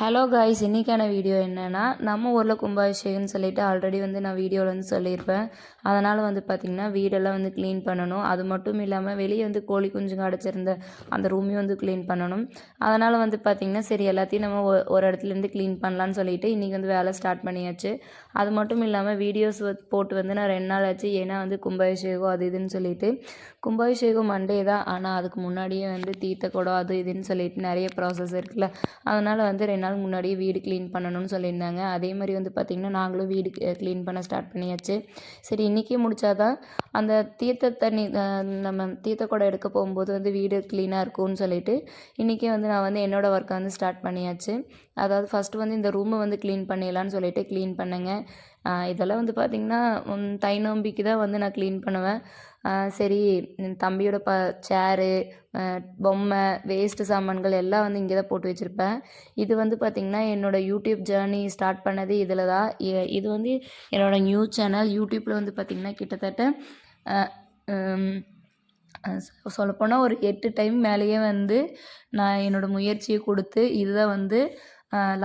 Hello guys இன்றைக்கான video என்னென்னா நம்ம ஊரில் கும்பாபிஷேகம்னு சொல்லிட்டு ஆல்ரெடி வந்து நான் வீடியோவில் வந்து சொல்லியிருப்பேன். அதனால் வந்து பார்த்திங்கன்னா வீடெல்லாம் வந்து க்ளீன் பண்ணணும். அது மட்டும் இல்லாமல் வெளியே வந்து கோழி குஞ்சுங்க அடைச்சிருந்த அந்த ரூமையும் வந்து க்ளீன் பண்ணணும். அதனால் வந்து பார்த்திங்கன்னா சரி எல்லாத்தையும் நம்ம ஒ- ஒரு இடத்துலேருந்து க்ளீன் பண்ணலான்னு சொல்லிட்டு இன்றைக்கி வந்து வேலை ஸ்டார்ட் பண்ணியாச்சு. அது மட்டும் இல்லாமல் வீடியோஸ் போட்டு வந்து நான் ரெண்டு நாள் ஆச்சு. ஏன்னா வந்து கும்பாபிஷேகம் அது இதுன்னு சொல்லிட்டு. கும்பாபிஷேகம் மண்டே தான். ஆனால் அதுக்கு முன்னாடியே வந்து தீர்த்த குடம் அது இதுன்னு சொல்லிட்டு நிறைய ப்ராசஸ் இருக்குல்ல. அதனால் வந்து ரெண்டு நாள் முன்னாடியே வீடு க்ளீன் பண்ணணும்னு சொல்லியிருந்தாங்க. அதே மாதிரி வந்து பார்த்திங்கன்னா நாங்களும் வீடு க்ளீன் பண்ண ஸ்டார்ட் பண்ணியாச்சு. சரி இன்றைக்கே முடிச்சாதான் அந்த தீர்த்த தண்ணி நம்ம தீர்த்த குடம் எடுக்க போகும்போது வந்து வீடு க்ளீனாக இருக்கும்னு சொல்லிட்டு இன்றைக்கே வந்து நான் வந்து என்னோடய ஒர்க்கை வந்து ஸ்டார்ட் பண்ணியாச்சு. அதாவது ஃபஸ்ட்டு வந்து இந்த ரூமை வந்து க்ளீன் பண்ணிடலான்னு சொல்லிட்டு க்ளீன் பண்ணேங்க. இதெல்லாம் வந்து பார்த்திங்கன்னா தை நோம்பிக்கு தான் வந்து நான் க்ளீன் பண்ணுவேன். சரி என் தம்பியோட ப சேரு பொம்மை வேஸ்ட்டு சாமான்கள் எல்லாம் வந்து இங்கே தான் போட்டு வச்சுருப்பேன். இது வந்து பார்த்திங்கன்னா என்னோடய யூடியூப் ஜேர்னி ஸ்டார்ட் பண்ணது இதில் தான் இது வந்து என்னோடய நியூ சேனல் யூடியூப்பில் வந்து பார்த்திங்கன்னா கிட்டத்தட்ட சொல்லப்போனால் ஒரு எட்டு டைம் மேலேயே வந்து நான் என்னோடய முயற்சியை கொடுத்து இதுதான் வந்து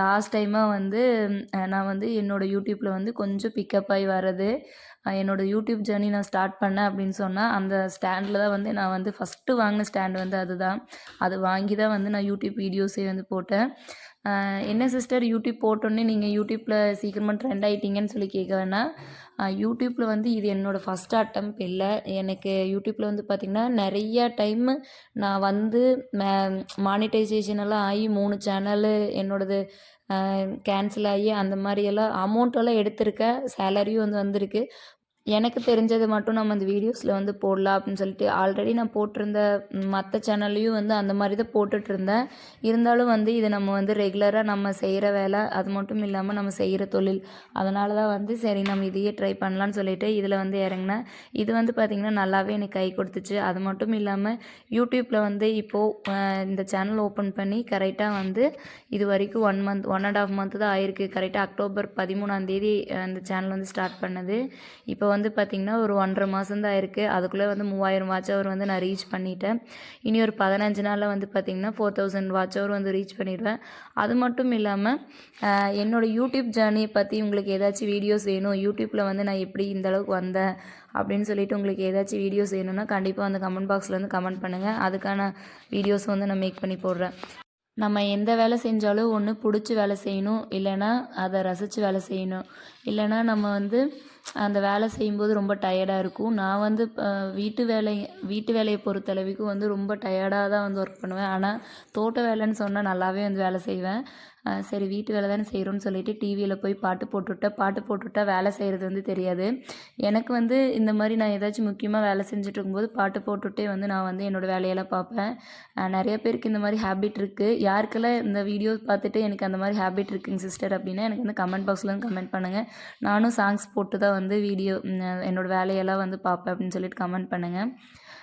லாஸ்ட் டைமாக வந்து நான் வந்து என்னோடய யூடியூப்பில் வந்து கொஞ்சம் பிக்கப் ஆகி வர்றது. என்னோடய யூடியூப் ஜேர்னி நான் ஸ்டார்ட் பண்ணேன் அப்படின்னு சொன்னால் அந்த ஸ்டாண்டில் தான் வந்து நான் வந்து ஃபஸ்ட்டு வாங்கின ஸ்டாண்ட் வந்து அதுதான். அது வாங்கி தான் வந்து நான் யூடியூப் வீடியோஸே வந்து போட்டேன். என்ன சிஸ்டர் யூடியூப் போட்டோன்னே நீங்கள் யூடியூப்பில் சீக்கிரமாக ட்ரெண்ட் ஆகிட்டீங்கன்னு சொல்லி கேட்க வேணாம். யூடியூப்பில் வந்து இது என்னோடய ஃபஸ்ட் அட்டம் இல்லை. எனக்கு யூடியூப்பில் வந்து பார்த்திங்கன்னா நிறைய டைம் நான் வந்து மானிட்டைசேஷன் எல்லாம் ஆகி மூணு சேனலு என்னோடது கேன்சல் ஆகி அந்த மாதிரியெல்லாம் அமௌண்ட்டெல்லாம் எடுத்திருக்கேன். சேலரியும் வந்து வந்திருக்கு. எனக்கு தெரிஞ்சது மட்டும் நம்ம அந்த வீடியோஸில் வந்து போடலாம் அப்படின்னு சொல்லிட்டு ஆல்ரெடி நான் போட்டிருந்த மற்ற சேனல்லையும் வந்து அந்த மாதிரி தான் போட்டுட்டு இருந்தேன். இருந்தாலும் வந்து இது நம்ம வந்து ரெகுலராக நம்ம செய்கிற வேலை அது மட்டும் இல்லாமல் நம்ம செய்கிற தொழில். அதனால தான் வந்து சரி நம்ம இதையே ட்ரை பண்ணலான்னு சொல்லிட்டு இதில் வந்து இறங்கினேன். இது வந்து பார்த்திங்கன்னா நல்லாவே எனக்கு கை கொடுத்துச்சு. அது மட்டும் இல்லாமல் யூடியூப்பில் வந்து இப்போது இந்த சேனல் ஓப்பன் பண்ணி கரெக்டாக வந்து இது வரைக்கும் one month one and half month தான் ஆயிருக்கு. கரெக்டாக அக்டோபர் பதிமூணாந்தேதி அந்த சேனல் வந்து ஸ்டார்ட் பண்ணது. இப்போ வந்து பார்த்திங்கன்னா ஒரு ஒன்றரை மாதம் தான் இருக்குது அதுக்குள்ளே வந்து மூவாயிரம் வாட்ச் ஹவர் வந்து நான் ரீச் பண்ணிட்டேன். இனி ஒரு பதினஞ்சு நாளில் வந்து பார்த்திங்கன்னா ஃபோர் தௌசண்ட் வாட்ச் ஹவர் வந்து ரீச் பண்ணிடுவேன். அது மட்டும் இல்லாமல் என்னோடய யூடியூப் ஜேர்னியை பற்றி உங்களுக்கு ஏதாச்சும் வீடியோஸ் வேணும் யூடியூப்பில் வந்து நான் எப்படி இந்த அளவுக்கு வந்தேன் அப்படின்னு சொல்லிட்டு உங்களுக்கு ஏதாச்சும் வீடியோஸ் வேணும்னா கண்டிப்பாக அந்த கமெண்ட் பாக்ஸில் வந்து கமெண்ட் பண்ணுங்கள் அதுக்கான வீடியோஸ் வந்து நான் மேக் பண்ணி போடுறேன். நம்ம எந்த வேலை செஞ்சாலும் ஒன்று பிடிச்சி வேலை செய்யணும். இல்லைன்னா அதை ரசித்து வேலை செய்யணும். இல்லைன்னா நம்ம வந்து அந்த வேலை செய்யும்போது ரொம்ப டயர்டாக இருக்கும். நான் வந்து வீட்டு வேலை வீட்டு வேலையை பொறுத்தளவுக்கு வந்து ரொம்ப டயர்டாக தான் வந்து ஒர்க் பண்ணுவேன். ஆனால் தோட்ட வேலைன்னு சொன்னால் நல்லாவே வந்து வேலை செய்வேன். சரி வீட்டு வேலை தானே செய்கிறோன்னு சொல்லிட்டு டிவியில் போய் பாட்டு போட்டுவிட்டேன் பாட்டு போட்டுவிட்டா வேலை செய்கிறது வந்து தெரியாது. எனக்கு வந்து இந்த மாதிரி நான் ஏதாச்சும் முக்கியமாக வேலை செஞ்சுட்டு இருக்கும்போது பாட்டு போட்டுவிட்டே வந்து நான் வந்து என்னோடய வேலையெல்லாம் பார்ப்பேன். நிறைய பேருக்கு இந்த மாதிரி ஹேபிட் இருக்குது யாருக்கெல்லாம் இந்த வீடியோ பார்த்துட்டு எனக்கு அந்த மாதிரி ஹேபிட் இருக்குங்க சிஸ்டர் அப்படின்னா எனக்கு வந்து கமெண்ட் பாக்ஸில் வந்து கமெண்ட் பண்ணுங்கள் நானும் சாங்ஸ் போட்டு தான் வந்து வீடியோ என்னோடய வேலையெல்லாம் வந்து பார்ப்பேன் அப்படின்னு சொல்லிட்டு கமெண்ட் பண்ணுங்கள்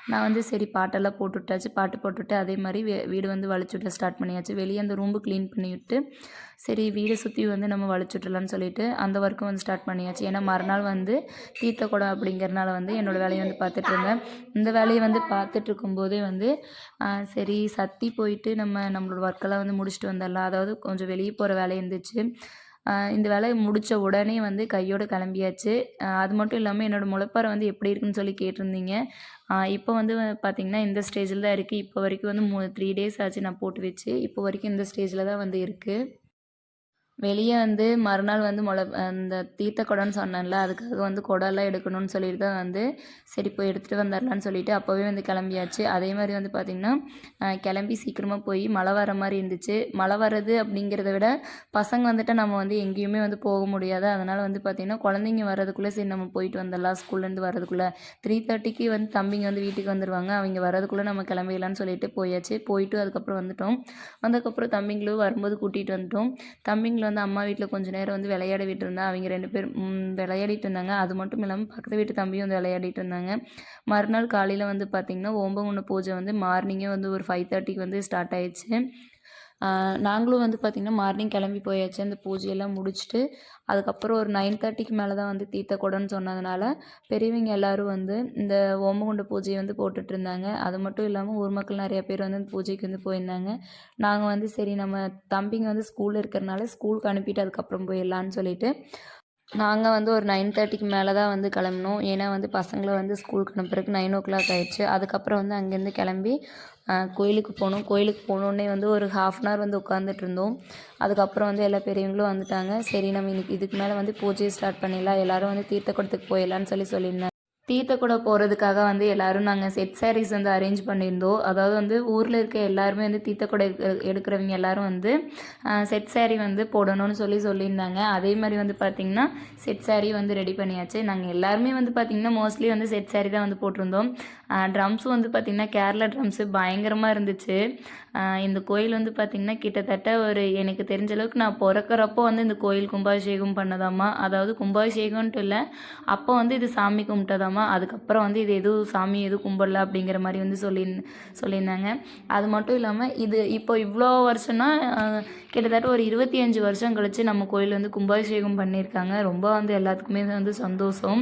நான் வந்து சரி பாட்டெல்லாம் போட்டுவிட்டாச்சு பாட்டு போட்டுவிட்டு அதே மாதிரி வீடு வந்து வலிச்சு விட ஸ்டார்ட் பண்ணியாச்சு. வெளியே அந்த ரூம்பு க்ளீன் பண்ணிவிட்டு சரி வீடை சுற்றி வந்து நம்ம வலிச்சு சொல்லிட்டு அந்த ஒர்க்கும் வந்து ஸ்டார்ட் பண்ணியாச்சு. ஏன்னா மறுநாள் வந்து தீர்த்த குடம் அப்படிங்கிறனால வந்து என்னோடய வேலையை வந்து பார்த்துட்டு இருந்தேன். இந்த வேலையை வந்து பார்த்துட்டு இருக்கும்போதே வந்து சரி சத்தி போயிட்டு நம்ம நம்மளோட ஒர்க்கெல்லாம் வந்து முடிச்சுட்டு வந்துடலாம் அதாவது கொஞ்சம் வெளியே போகிற வேலை இருந்துச்சு. இந்த வேலையை முடித்த உடனே வந்து கையோடு கிளம்பியாச்சு. அது மட்டும் இல்லாமல் என்னோடய முளைப்பாறை வந்து எப்படி இருக்குன்னு சொல்லி கேட்டிருந்தீங்க. இப்போ வந்து பார்த்திங்கன்னா இந்த ஸ்டேஜில் தான் இருக்குது இப்போ வரைக்கும் வந்து மூ த்ரீ டேஸ் ஆச்சு நான் போட்டு வச்சு. இப்போ வரைக்கும் இந்த ஸ்டேஜில் தான் வந்து இருக்குது வெளியே வந்து மறுநாள் வந்து முளை அந்த தீர்த்த குடம்னு சொன்னேன்ல அதுக்காக வந்து குடம்லாம் எடுக்கணும்னு சொல்லிட்டு தான் வந்து சரி போய் எடுத்துகிட்டு வந்துடலான்னு சொல்லிட்டு அப்போவே வந்து கிளம்பியாச்சு. அதே மாதிரி வந்து பார்த்திங்கன்னா கிளம்பி சீக்கிரமாக போய் மழை வர மாதிரி இருந்துச்சு. மழை வர்றது அப்படிங்கிறத விட பசங்க வந்துட்டு நம்ம வந்து எங்கேயுமே வந்து போக முடியாது. அதனால் வந்து பார்த்திங்கன்னா குழந்தைங்க வர்றதுக்குள்ளே சரி நம்ம போயிட்டு வந்துடலாம் ஸ்கூல்லேருந்து வரதுக்குள்ளே த்ரீ தேர்ட்டிக்கு வந்து தம்பிங்க வந்து வீட்டுக்கு வந்துடுவாங்க அவங்க வரதுக்குள்ளே நம்ம கிளம்பிடலான்னு சொல்லிட்டு போயாச்சு. போயிட்டு அதுக்கப்புறம் வந்துட்டோம். வந்ததுக்கப்புறம் தம்பிங்களும் வரும்போது கூட்டிகிட்டு வந்துட்டோம். தம்பிங்களை வந்து அம்மா வீட்டில் கொஞ்ச நேரம் வந்து விளையாட விட்டுருந்தேன் அவங்க ரெண்டு பேரும் விளையாடிட்டு இருந்தாங்க. அது மட்டும் இல்லாமல் பக்கத்து வீட்டு தம்பியும் வந்து விளையாடிட்டு இருந்தாங்க. மறுநாள் காலையில் வந்து பார்த்திங்கன்னா ஓம்பங்குண்ட பூஜை வந்து மார்னிங்கே வந்து ஒரு ஃபைவ் தேர்ட்டிக்கு வந்து ஸ்டார்ட் ஆயிடுச்சு. நாங்களும் வந்து பார்த்திங்கன்னா மார்னிங் கிளம்பி போயாச்சு. அந்த பூஜையெல்லாம் முடிச்சுட்டு அதுக்கப்புறம் ஒரு நைன் தேர்ட்டிக்கு மேலே தான் வந்து தீர்த்த குடம்னு சொன்னதுனால பெரியவங்க எல்லாரும் வந்து இந்த ஓமகுண்ட பூஜையை வந்து போட்டுட்டு இருந்தாங்க அது மட்டும் இல்லாமல் ஊர் மக்கள் நிறையா பேர் வந்து அந்த பூஜைக்கு வந்து போயிருந்தாங்க. நாங்கள் வந்து சரி நம்ம தம்பிங்க வந்து ஸ்கூலில் இருக்கிறனால ஸ்கூலுக்கு அனுப்பிட்டு அதுக்கப்புறம் போயிடலான்னு சொல்லிட்டு நாங்கள் வந்து ஒரு நைன் தேர்ட்டிக்கு மேலே தான் வந்து கிளம்பினோம். ஏன்னா வந்து பசங்களை வந்து ஸ்கூலுக்கு அனுப்புறதுக்கு நைன் ஓ கிளாக் ஆயிடுச்சு. அதுக்கப்புறம் வந்து அங்கேருந்து கிளம்பி கோயிலுக்கு போனோம். கோயிலுக்கு போனோடனே வந்து ஒரு ஹாஃப் அன் ஹவர் வந்து உட்காந்துட்டு இருந்தோம். அதுக்கப்புறம் வந்து எல்லா பெரியவங்களும் வந்துட்டாங்க. சரி நம்ம இன்னைக்கு இதுக்கு மேலே வந்து பூஜையை ஸ்டார்ட் பண்ணிடலாம். எல்லோரும் வந்து தீர்த்த குடத்துக்கு போயிடலான்னு சொல்லி சொல்லியிருந்தாங்க. தீர்த்த கூட போகிறதுக்காக வந்து எல்லாரும் நாங்கள் செட் சாரீஸ் வந்து அரேஞ்ச் பண்ணியிருந்தோம். அதாவது வந்து ஊரில் இருக்க எல்லாருமே வந்து தீர்த்த கூட எடுக்கிறவங்க எல்லாரும் வந்து செட் saree வந்து போடணும்னு சொல்லி சொல்லியிருந்தாங்க. அதே மாதிரி வந்து பார்த்திங்கன்னா செட் saree வந்து ரெடி பண்ணியாச்சு. நாங்கள் எல்லாருமே வந்து பார்த்திங்கன்னா மோஸ்ட்லி வந்து செட் saree தான் வந்து போட்டிருந்தோம். ட்ரம்ஸும் வந்து பார்த்திங்கன்னா கேரளா ட்ரம்ஸு பயங்கரமாக இருந்துச்சு. இந்த கோயில் வந்து பார்த்திங்கன்னா கிட்டத்தட்ட ஒரு எனக்கு தெரிஞ்ச அளவுக்கு நான் பிறக்கிறப்போ வந்து இந்த கோயில் கும்பாபிஷேகம் பண்ணதாம்மா அதாவது கும்பாபிஷேகம்ன்ட்டு இல்லை அப்போ வந்து இது சாமி கும்பிட்டதாம்மா அதுக்கப்புறம் வந்து இது எதுவும் சாமி எதுவும் கும்பிடல அப்படிங்கிற மாதிரி வந்து சொல்லி சொல்லியிருந்தாங்க. அது மட்டும் இல்லாமல் இது இப்போ இவ்வளோ வருஷம்னா கிட்டத்தட்ட ஒரு இருபத்தி அஞ்சு வருஷம் கழித்து நம்ம கோயில் வந்து கும்பாபிஷேகம் பண்ணியிருக்காங்க. ரொம்ப வந்து எல்லாத்துக்குமே வந்து சந்தோஷம்.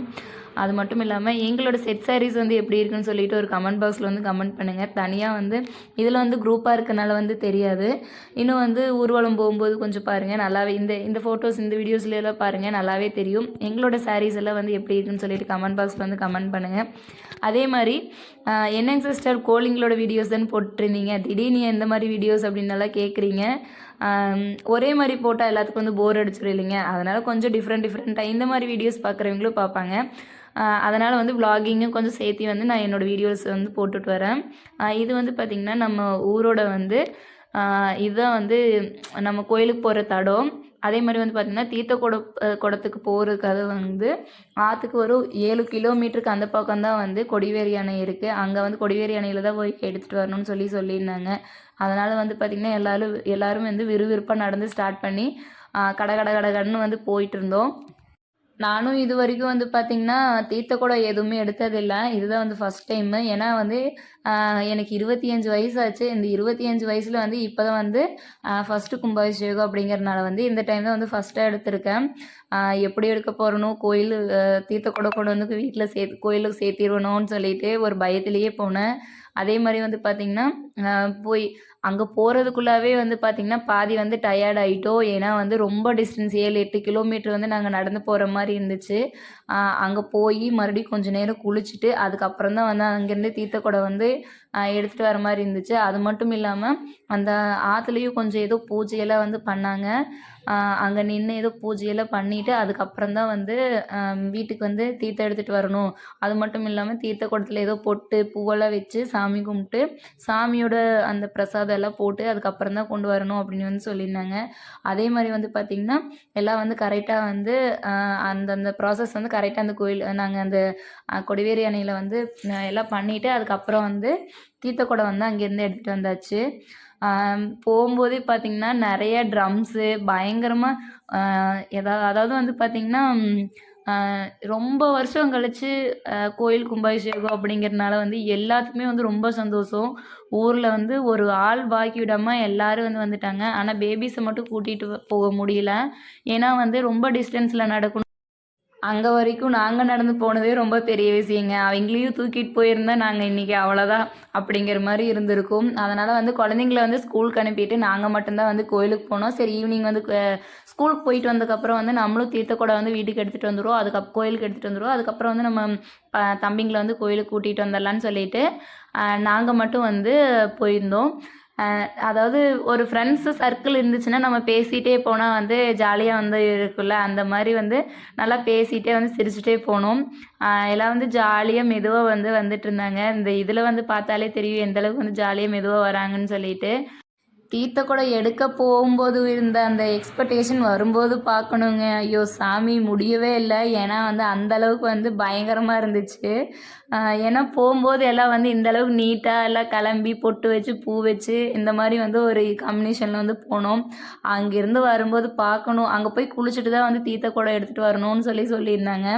அது மட்டும் இல்லாமல் எங்களோட செட் சாரீஸ் வந்து எப்படி இருக்குன்னு சொல்லிட்டு ஒரு கமெண்ட் பாக்ஸில் வந்து கமெண்ட் பண்ணுங்கள் தனியாக வந்து இதில் வந்து குரூப்பாக இருக்கனால வந்து தெரியாது. இன்னும் வந்து ஊர்வலம் போகும்போது கொஞ்சம் பாருங்கள் நல்லாவே இந்த இந்த ஃபோட்டோஸ் இந்த வீடியோஸ்லாம் பாருங்கள் நல்லாவே தெரியும். எங்களோட சாரீஸ் எல்லாம் வந்து எப்படி இருக்குன்னு சொல்லிட்டு கமெண்ட் பாக்ஸில் வந்து கமெண்ட் பண்ணுங்கள் அதே மாதிரி என்னங்க சிஸ்டர் கோலிங்களோட வீடியோஸ் தான் போட்டிருந்தீங்க? திடீர்னு எந்த மாதிரி வீடியோஸ் அப்படின்னு நல்லா கேட்குறீங்க ஒரே மாதிரி போட்டால் எல்லாத்துக்கும் வந்து போர் அடிச்சிடும் இல்லைங்க அதனால் கொஞ்சம் டிஃப்ரெண்ட் டிஃப்ரெண்ட்டாக இந்த மாதிரி வீடியோஸ் பார்க்குறவங்களும் பார்ப்பாங்க அதனால் வந்து vlogging-ம் கொஞ்சம் சேர்த்து வந்து நான் என்னோடய வீடியோஸ் வந்து போட்டுட்டு வரேன். இது வந்து பார்த்திங்கன்னா நம்ம ஊரோட வந்து இதுதான் வந்து நம்ம கோயிலுக்கு போகிற தடம். அதே மாதிரி வந்து பார்த்திங்கன்னா தீர்த்த குட குடத்துக்கு போகிறதுக்காக வந்து ஆற்றுக்கு ஒரு ஏழு கிலோமீட்டருக்கு அந்த பக்கம் தான் வந்து கொடிவேரி அணை இருக்குது அங்கே வந்து கொடிவேரி அணையில் தான் போய் எடுத்துகிட்டு வரணும்னு சொல்லி சொல்லியிருந்தாங்க. அதனால் வந்து பார்த்திங்கன்னா எல்லாரும் எல்லோரும் வந்து விறுவிறுப்பாக நடந்து ஸ்டார்ட் பண்ணி கடை கட கட கடன்னு வந்து போயிட்டு இருந்தோம். நானும் இது வரைக்கும் வந்து பார்த்திங்கன்னா தீர்த்த கூட எதுவுமே எடுத்ததில்லை. இதுதான் வந்து ஃபஸ்ட் டைமு ஏன்னா வந்து எனக்கு இருபத்தி அஞ்சு வயசாச்சு. இந்த இருபத்தி அஞ்சு வயசில் வந்து இப்போ தான் வந்து ஃபஸ்ட்டு கும்பாபிஷேகம் அப்படிங்கிறனால வந்து இந்த டைம் தான் வந்து ஃபஸ்ட்டாக எடுத்திருக்கேன். எப்படி எடுக்க போகிறனும் கோயில் தீர்த்த கூட கொண்டு வந்து வீட்டில் சேர்த்து கோயிலுக்கு சேர்த்திடணும்னு சொல்லிட்டு ஒரு பயத்திலேயே போனேன். அதே மாதிரி வந்து பார்த்திங்கன்னா போய் அங்கே போகிறதுக்குள்ளாவே வந்து பார்த்திங்கன்னா பாதி வந்து டயர்ட் ஆகிட்டோம் ஏன்னா வந்து ரொம்ப டிஸ்டன்ஸ் ஏழு எட்டு கிலோமீட்டர் வந்து நாங்கள் நடந்து போகிற மாதிரி இருந்துச்சு. அங்கே போய் மறுபடியும் கொஞ்சம் நேரம் குளிச்சுட்டு அதுக்கப்புறம் தான் வந்து அங்கேருந்து தீர்த்த வந்து எடுத்துகிட்டு வர மாதிரி இருந்துச்சு. அது மட்டும் இல்லாமல் அந்த ஆற்றுலேயும் கொஞ்சம் ஏதோ பூஜையெல்லாம் வந்து பண்ணாங்க. அங்கே நின்று ஏதோ பூஜையெல்லாம் பண்ணிவிட்டு அதுக்கப்புறம் தான் வந்து வீட்டுக்கு வந்து தீர்த்தம் எடுத்துகிட்டு வரணும். அது மட்டும் இல்லாமல் தீர்த்த குடத்தில் ஏதோ பொட்டு பூவெல்லாம் வச்சு சாமி கும்பிட்டு சாமியோட அந்த பிரசாதம் எல்லாம் போட்டு அதுக்கப்புறம் தான் கொண்டு வரணும் அப்படின்னு வந்து சொல்லியிருந்தாங்க. அதே மாதிரி வந்து பார்த்திங்கன்னா எல்லாம் வந்து கரெக்டாக வந்து அந்தந்த ப்ராசஸ் வந்து கரெக்டாக அந்த கோயில் நாங்கள் அந்த கொடிவேரி அணையில் வந்து எல்லாம் பண்ணிவிட்டு அதுக்கப்புறம் வந்து தீர்த்த குடம் வந்து அங்கேருந்து எடுத்துகிட்டு வந்தாச்சு. போகும்போதே பார்த்திங்கன்னா நிறைய ட்ரம்ஸு பயங்கரமாக எதா அதாவது வந்து பார்த்திங்கன்னா ரொம்ப வருஷம் கழிச்சு கோயில் கும்பாபிஷேகம் அப்படிங்கிறதுனால வந்து எல்லாத்துக்குமே வந்து ரொம்ப சந்தோஷம். ஊரில் வந்து ஒரு ஆள் பாக்கி விடாமல் எல்லோரும் வந்து வந்துட்டாங்க. ஆனால் பேபிஸை மட்டும் கூட்டிகிட்டு போக முடியல. ஏன்னா வந்து ரொம்ப டிஸ்டன்ஸில் நடக்கணும். அங்கே வரைக்கும் நாங்கள் நடந்து போனதே ரொம்ப பெரிய விஷயங்க. அவங்களையும் தூக்கிட்டு போயிருந்தா நாங்கள் இன்றைக்கி அவ்வளோதான் அப்படிங்கிற மாதிரி இருந்திருக்கும். அதனால் வந்து குழந்தைங்கள வந்து ஸ்கூலுக்கு அனுப்பிட்டு நாங்கள் மட்டும்தான் வந்து கோயிலுக்கு போனோம். சரி ஈவினிங் வந்து ஸ்கூலுக்கு போயிட்டு வந்ததுக்கப்புறம் வந்து நம்மளும் தீர்த்தக்கூட வந்து வீட்டுக்கு எடுத்துகிட்டு வந்துடுவோம் அதுக்கப் கோயிலுக்கு எடுத்துகிட்டு வந்துடுவோம் அதுக்கப்புறம் வந்து நம்ம தம்பிங்களை வந்து கோயிலுக்கு கூட்டிகிட்டு வந்துடலான்னு சொல்லிட்டு நாங்கள் மட்டும் வந்து போயிருந்தோம். அதாவது ஒரு ஃப்ரெண்ட்ஸு சர்க்கிள் இருந்துச்சுன்னா நம்ம பேசிகிட்டே போனால் வந்து ஜாலியாக வந்து இருக்குல்ல அந்த மாதிரி வந்து நல்லா பேசிகிட்டே வந்து சிரிச்சுட்டே போனோம். எல்லாம் வந்து ஜாலியாக மெதுவாக வந்து வந்துட்டு இருந்தாங்க. இந்த இதில் வந்து பார்த்தாலே தெரியும் எந்த அளவுக்கு வந்து ஜாலியாக மெதுவாக வராங்கன்னு சொல்லிட்டு. தீர்த்த கூட எடுக்க போகும்போது இருந்த அந்த எக்ஸ்பெக்டேஷன் வரும்போது பார்க்கணுங்க. ஐயோ சாமி முடியவே இல்லை. ஏன்னா வந்து அந்த அளவுக்கு வந்து பயங்கரமாக இருந்துச்சு. ஏன்னா போகும்போது எல்லாம் வந்து இந்த அளவுக்கு நீட்டாக எல்லாம் கிளம்பி பொட்டு வச்சு பூ வச்சு இந்த மாதிரி வந்து ஒரு காம்பினேஷனில் வந்து போனோம். அங்கேருந்து வரும்போது பார்க்கணும். அங்கே போய் குளிச்சுட்டு தான் வந்து தீர்த்த குடம் எடுத்துகிட்டு வரணும்னு சொல்லி சொல்லியிருந்தாங்க.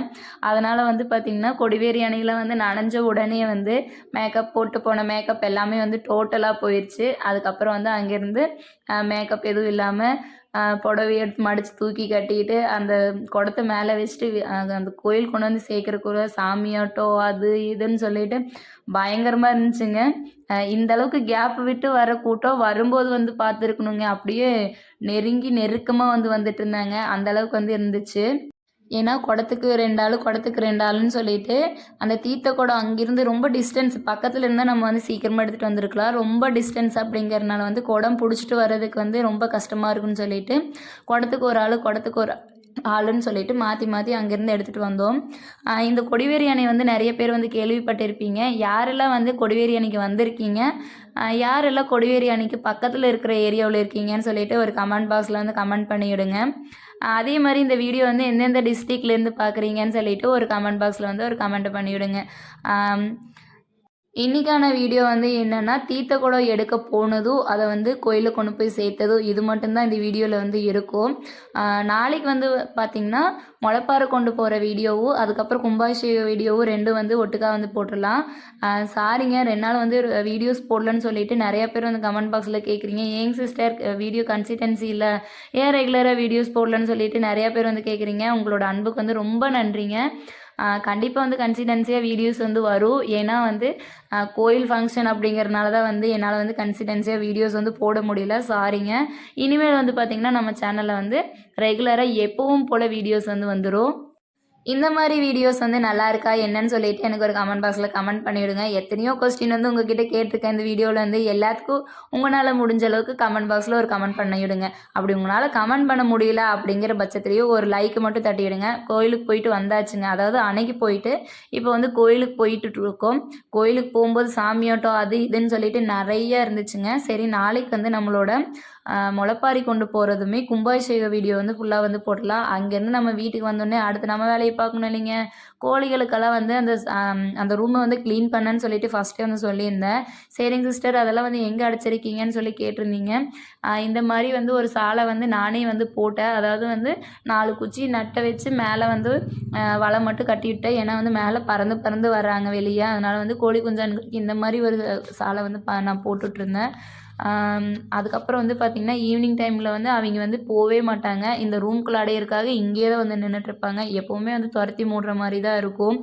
அதனால் வந்து பார்த்திங்கன்னா கொடிவேரி அணையில் வந்து நனைஞ்ச உடனே வந்து மேக்கப் போட்டு போன மேக்கப் எல்லாமே வந்து டோட்டலாக போயிடுச்சு அதுக்கப்புறம் வந்து அங்கே இருந்து மேக்கப் எதுவும் இல்லாமல் புடவைய எடுத்து மடித்து தூக்கி கட்டிக்கிட்டு அந்த குடத்த மேலே வச்சுட்டு அந்த கோயில் கொண்டு வந்து சேர்க்குறக்குள்ள சாமியாட்டம் அது இதுன்னு சொல்லிட்டு பயங்கரமாக இருந்துச்சுங்க. இந்த அளவுக்கு கேப் விட்டு வர கூட்டம் வரும்போது வந்து பார்த்துருக்கணுங்க. அப்படியே நெருங்கி நெருக்கமாக வந்து வந்துட்டு இருந்தாங்க. அந்த அளவுக்கு வந்து இருந்துச்சு. ஏன்னா குடத்துக்கு ரெண்டு ஆள் குடத்துக்கு ரெண்டு ஆளுன்னு சொல்லிட்டு அந்த தீர்த்த குடம் அங்கிருந்து ரொம்ப டிஸ்டன்ஸ் பக்கத்தில் இருந்தால் நம்ம வந்து சீக்கிரமாக எடுத்துகிட்டு வந்திருக்கலாம். ரொம்ப டிஸ்டன்ஸ் அப்படிங்கிறனால வந்து குடம் பிடிச்சிட்டு வர்றதுக்கு வந்து ரொம்ப கஷ்டமாக இருக்குன்னு சொல்லிட்டு குடத்துக்கு ஒரு ஆள் குடத்துக்கு ஒரு ஆளுன்னு சொல்லிட்டு மாற்றி மாற்றி அங்கேருந்து எடுத்துகிட்டு வந்தோம். இந்த கொடிவேரி அணை வந்து நிறைய பேர் வந்து கேள்விப்பட்டிருப்பீங்க. யாரெல்லாம் வந்து கொடிவேரி அணைக்கு வந்திருக்கீங்க? யாரெல்லாம் கொடிவேரி அணைக்கு பக்கத்தில் இருக்கிற ஏரியாவில் இருக்கீங்கன்னு சொல்லிட்டு ஒரு கமெண்ட் பாக்ஸில் வந்து கமெண்ட் பண்ணிவிடுங்க அதே மாதிரி இந்த வீடியோ வந்து எந்தெந்த டிஸ்ட்ரிக்ட்லேருந்து பார்க்குறீங்கன்னு சொல்லிட்டு ஒரு கமெண்ட் பாக்ஸில் வந்து ஒரு கமெண்ட் பண்ணிவிடுங்க இன்றைக்கான வீடியோ வந்து என்னென்னா தீர்த்த குடம் எடுக்க போனதும் அதை வந்து கோயிலில் கொண்டு போய் சேர்த்ததும் இது மட்டும்தான் இந்த வீடியோவில் வந்து இருக்கும். நாளைக்கு வந்து பார்த்திங்கன்னா முளைப்பாறை கொண்டு போகிற வீடியோவும் அதுக்கப்புறம் கும்பாபிஷேக வீடியோவும் ரெண்டும் வந்து ஒட்டுக்காக வந்து போட்டுடலாம். சாரிங்க ரெண்டு நாள் வந்து வீடியோஸ் போடலன்னு சொல்லிட்டு நிறையா பேர் வந்து கமெண்ட் பாக்ஸில் கேட்குறீங்க ஏங்க சிஸ்டர் வீடியோ கன்சிஸ்டன்சி இல்லை. ஏன் ரெகுலராக வீடியோஸ் போடலன்னு சொல்லிட்டு நிறையா பேர் வந்து கேட்குறீங்க உங்களோட அன்புக்கு வந்து ரொம்ப நன்றிங்க. கண்டிப்பாக வந்து கன்சிடென்சியாக வீடியோஸ் வந்து வரும். ஏன்னா வந்து கோயில் ஃபங்க்ஷன் அப்படிங்கிறனால தான் வந்து என்னால் வந்து கன்சிடென்சியாக வீடியோஸ் வந்து போட முடியல. சாரிங்க இனிமேல் வந்து பார்த்திங்கன்னா நம்ம சேனலில் வந்து ரெகுலராக எப்பவும் போல் வீடியோஸ் வந்து வந்துடும் இந்த மாதிரி வீடியோஸ் வந்து நல்லா இருக்கா என்னன்னு சொல்லிட்டு எனக்கு ஒரு கமெண்ட் பாக்ஸில் கமெண்ட் பண்ணிவிடுங்க எத்தனையோ கொஸ்டின் வந்து உங்ககிட்ட கேட்டிருக்கேன். இந்த வீடியோவில் வந்து எல்லாத்துக்கும் உங்களால் முடிஞ்ச அளவுக்கு கமெண்ட் பாக்ஸில் ஒரு கமெண்ட் பண்ணிவிடுங்க அப்படி உங்களால் கமெண்ட் பண்ண முடியல அப்படிங்கிற பட்சத்துலேயோ ஒரு லைக் மட்டும் தட்டிவிடுங்க கோயிலுக்கு போயிட்டு வந்தாச்சுங்க. அதாவது அன்னைக்கு போயிட்டு இப்போ வந்து கோயிலுக்கு போயிட்டு இருக்கோம் கோயிலுக்கு போகும்போது சாமியாட்டம் அது இதுன்னு சொல்லிட்டு நிறைய இருந்துச்சுங்க. சரி நாளைக்கு வந்து நம்மளோட முளைப்பாரி கொண்டு போகிறதுமே கும்பாபிஷேக வீடியோ வந்து ஃபுல்லாக வந்து போடலாம். அங்கேருந்து நம்ம வீட்டுக்கு வந்தோடனே அடுத்து நம்ம வேலையை பார்க்கணும் இல்லைங்க. கோழிகளுக்கெல்லாம் வந்து அந்த அந்த ரூமை வந்து க்ளீன் பண்ணேன்னு சொல்லிட்டு ஃபஸ்ட்டே வந்து சொல்லியிருந்தேன். சரிங்க சிஸ்டர் அதெல்லாம் வந்து எங்கே அடைச்சிருக்கீங்கன்னு சொல்லி கேட்டிருந்தீங்க. இந்த மாதிரி வந்து ஒரு சாலை வந்து நானே வந்து போட்டேன். அதாவது வந்து நாலு குச்சி நட்டை வச்சு மேலே வந்து வலை மட்டும் கட்டி விட்டேன் ஏன்னா வந்து மேலே பறந்து பறந்து வர்றாங்க வெளியே. அதனால் வந்து கோழி குஞ்சான்களுக்கு இந்த மாதிரி ஒரு சாலை வந்து ப நான் போட்டுட்ருந்தேன் அதுக்கப்புறம் வந்து பார்த்திங்கன்னா ஈவினிங் டைமில் வந்து அவங்க வந்து போகவே மாட்டாங்க. இந்த ரூம்குள்ளே அடையிறதுக்காக இங்கேயே தான் வந்து நின்றுட்டுருப்பாங்க எப்போவுமே வந்து துரத்தி மூடுற மாதிரி தான் இருக்கும்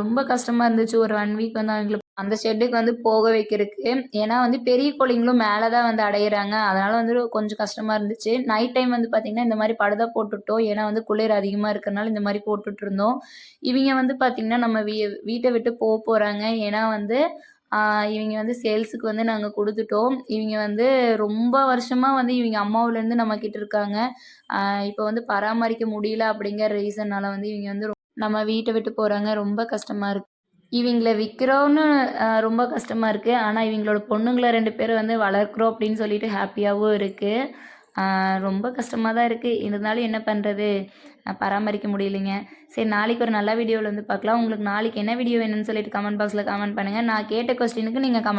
ரொம்ப கஷ்டமாக இருந்துச்சு. ஒரு ஒன் வீக் வந்து அவங்களுக்கு அந்த ஷெட்டுக்கு வந்து போக வைக்கிறதுக்கு. ஏன்னா வந்து பெரிய கோழிங்களும் மேலே தான் வந்து அடையிறாங்க. அதனால் வந்து கொஞ்சம் கஷ்டமாக இருந்துச்சு. நைட் டைம் வந்து பார்த்திங்கன்னா இந்த மாதிரி படுதா போட்டுட்டோம். ஏன்னா வந்து குளிர் அதிகமாக இருக்கிறனால இந்த மாதிரி போட்டுட்டு இருந்தோம். இவங்க வந்து பார்த்திங்கன்னா நம்ம வீ வீட்டை விட்டு போக போகிறாங்க ஏன்னா வந்து இவங்க வந்து சேல்ஸுக்கு வந்து நாங்கள் கொடுத்துட்டோம். இவங்க வந்து ரொம்ப வருஷமாக வந்து இவங்க அம்மாவிலேருந்து நம்மக்கிட்ட இருக்காங்க. இப்போ வந்து பராமரிக்க முடியல அப்படிங்கிற ரீசன்னால வந்து இவங்க வந்து ரொ- நம்ம வீட்டை விட்டு போகிறாங்க ரொம்ப கஷ்டமாக இருக்கு. இவங்களை விற்கிறோன்னு ரொம்ப கஷ்டமாக இருக்குது ஆனால் இவங்களோட பொண்ணுங்களை ரெண்டு பேரும் வந்து வளர்க்குறோம் அப்படின்னு சொல்லிட்டு ஹாப்பியாகவும் இருக்குது ரொம்ப கஷ்டமாக தான் இருக்குது இருந்தாலும் என்ன பண்ணுறது பராமரிக்க முடியலைங்க. சரி நாளைக்கு ஒரு நல்ல வீடியோவில் வந்து பார்க்கலாம். உங்களுக்கு நாளைக்கு என்ன வீடியோ வேணும்னு சொல்லிட்டு கமெண்ட் பாக்ஸில் கமெண்ட் பண்ணுங்கள் நான் கேட்ட கொஸ்டினுக்கு நீங்கள் கமெண்ட்